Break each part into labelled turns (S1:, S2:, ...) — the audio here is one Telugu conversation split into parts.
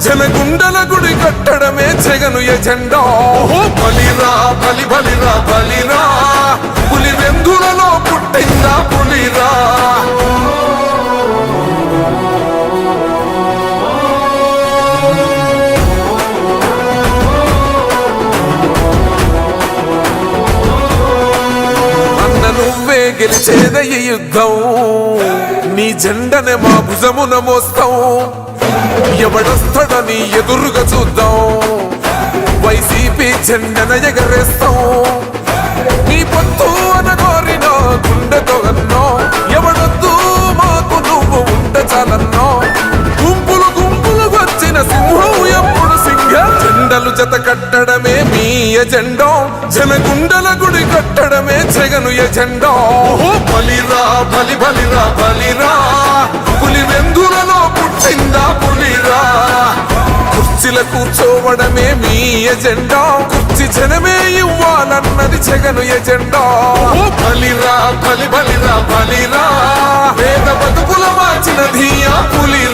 S1: జనగుండల గుడి కట్టడమే జగను ఎజెండా. ఓహో బలిరా బలి బలిరా. బలిరా పులి వెందులలో పుట్టిందా పులిరా. అన్న నువ్వే గెలిచేదయ్య యుద్ధం. నీ జెండనే మా భుజమున మోస్తాం. ఎవడొస్తాడని ఎదురుగా చూద్దాం. వైసీపీ జెండన ఎగరేస్తాం. నీ పొత్తు అనగోరిన గుండెతో అన్నో. ఎవడొద్దు మాకు నువ్వు ఉండ చాలన్నో గుంపులు గుంపులు వచ్చిన సింహం ఎప్పుడు సింహ జెండలు జత కట్టడమే మీ ఎజెండో. జనగుండల గుడి కట్టడమే జగను ఎజెండో. బలిరా బలి బలిరా బలిరా. పులి వెందులలో కుర్చీల కూర్చోవడమే మీ ఎజెండా. కుర్చీ జనమే ఇవ్వాలన్నది జగను ఎజెండా. బలిరా బలి బలిరా బలిరా. వేద బతుకుల మార్చినది ఆ పులిరా.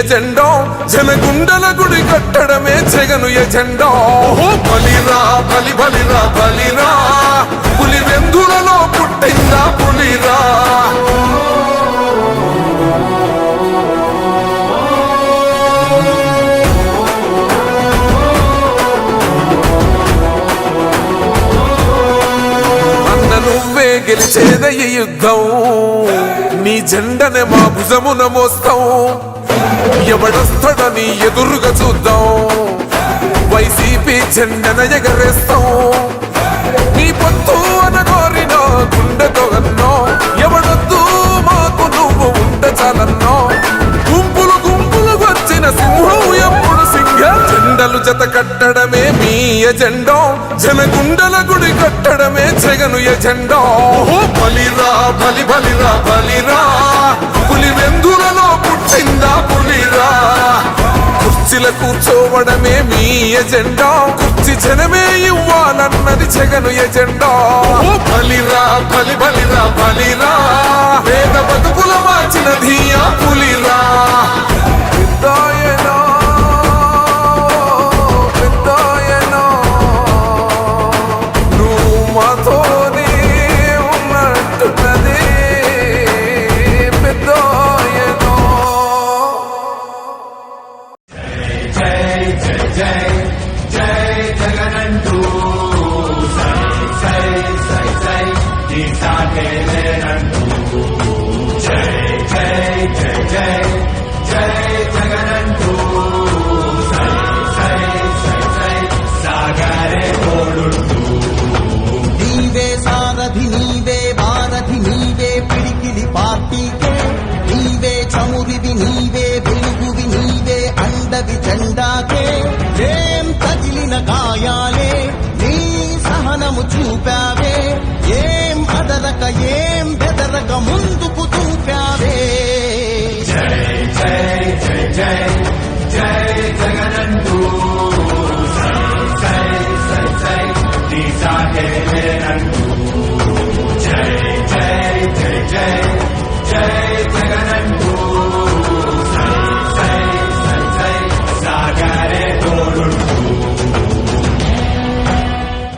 S1: మీ ఎజెండో జనగుండల గుడి కట్టడమే జగను ఎజెండో బలిరా బలి బలిరా బలిరా. పులి వెందులలో పుట్టిందా పులిరా. అన్న నువ్వే గెలిచేద యుద్ధం. నీ జెండనే మా భుజమున మోస్తాం. ఎవడొస్తాడని ఎదురుగా చూద్దాం. వైసీపీ జెండన ఎగరేస్తాం. నీ పొత్తు అనగోరిన గుండెతో అన్నో. ఎవడొద్దు మాకు నువ్వు ఉండ చాలన్నో. గుంపులు గుంపులు వచ్చిన సింహం ఎప్పుడు సింహ. జెండలు జత కట్టడమే మీ ఎజెండో. జనగుండల గుడి కట్టడమే జగను ఎజెండో. బలిరా బలి బలిరా బలిరా. పులి వెందులలో పుట్టిందా పులిరా కుర్చీల కూర్చోవడమే మీ ఎజెండా. కుర్చీ జనమే ఇవ్వాలన్నది జగను ఎజెండా. బలిరా బలి బలిరా బలిరా. వేద బతుకుల
S2: जय सै सै निर्गे ज 目标